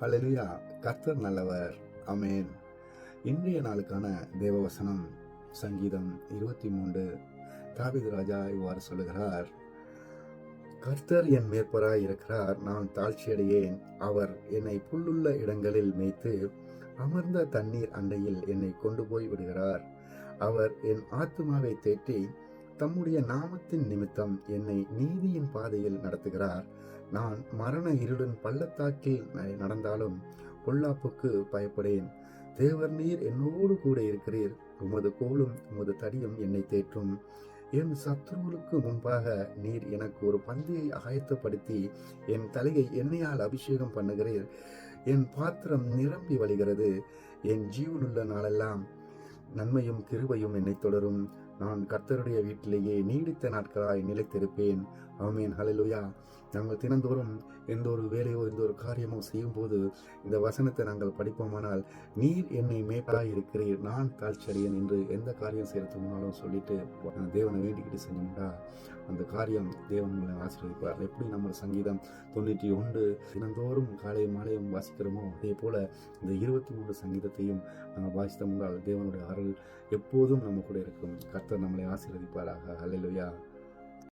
ஹalleluya. கர்த்தர் நல்லவர். அமேன் இன்றைய நாளுக்கான தேவவசனம் சங்கீதம் இருபத்தி மூன்று தாவீது ராஜா இவ்வாறு சொல்லுகிறார் கர்த்தர் என் மேற்பராய் இருக்கிறார் நான் தாழ்ச்சியடையேன். அவர் என்னை புல்லுள்ள இடங்களில் மேய்த்து அமர்ந்த தண்ணீர் அண்டையில் என்னை கொண்டு போய் விடுகிறார். அவர் என் ஆத்மாவை தேற்றி தம்முடைய நாமத்தின் நிமித்தம் என்னை நீதியின் பாதையில் நடத்துகிறார். நான் மரண இருளின் பள்ளத்தாக்கில் நடந்தாலும் பொல்லாப்புக்கு பயப்படேன். தேவர் நீர் என்னோடு கூட இருக்கிறீர். உமது கோலும் உமது தடியும் என்னை தேற்றும். என் சத்துருவுக்கு முன்பாக நீர் எனக்கு ஒரு பந்தியை ஆயத்தப்படுத்தி என் தலையை எண்ணெயால் அபிஷேகம் பண்ணுகிறீர். என் பாத்திரம் நிரம்பி வழிகிறது. என் ஜீவனுள்ள நாளெல்லாம் நன்மையும் கிருபையும் என்னை தொடரும். நான் கர்த்தருடைய வீட்டிலேயே நீடித்த நாட்களாய் நிலைத்திருப்பேன். ஆமீன். ஹலலுயா நாங்கள் தினந்தோறும் எந்த ஒரு வேலையோ எந்த ஒரு காரியமோ செய்யும் போது இந்த வசனத்தை நாங்கள் படிப்போமானால் நீர் என்னை மேய்ப்பாய் இருக்கிறீர். நான் தாழ்ச்சரியன் என்று எந்த காரியம் செய்யறதுக்கு முன்னாலும் சொல்லிட்டு தேவனை வேண்டிக்கிட்டு செஞ்சோம்டா அந்த காரியம் தேவன் உங்களை ஆசீர்வதிப்பார். எப்படி நம்ம சங்கீதம் தொண்ணூற்றி ஒன்று தினந்தோறும் காலையும் மாலையும் வாசிக்கிறோமோ அதே போல இந்த இருபத்தி மூன்று சங்கீதத்தையும் நாங்கள் வாசித்தோம்னால் தேவனுடைய அருள் எப்போதும் நம்ம கூட இருக்கும். கர்த்தர் நம்மளை ஆசீர்வதிப்பாராக. அல்லையா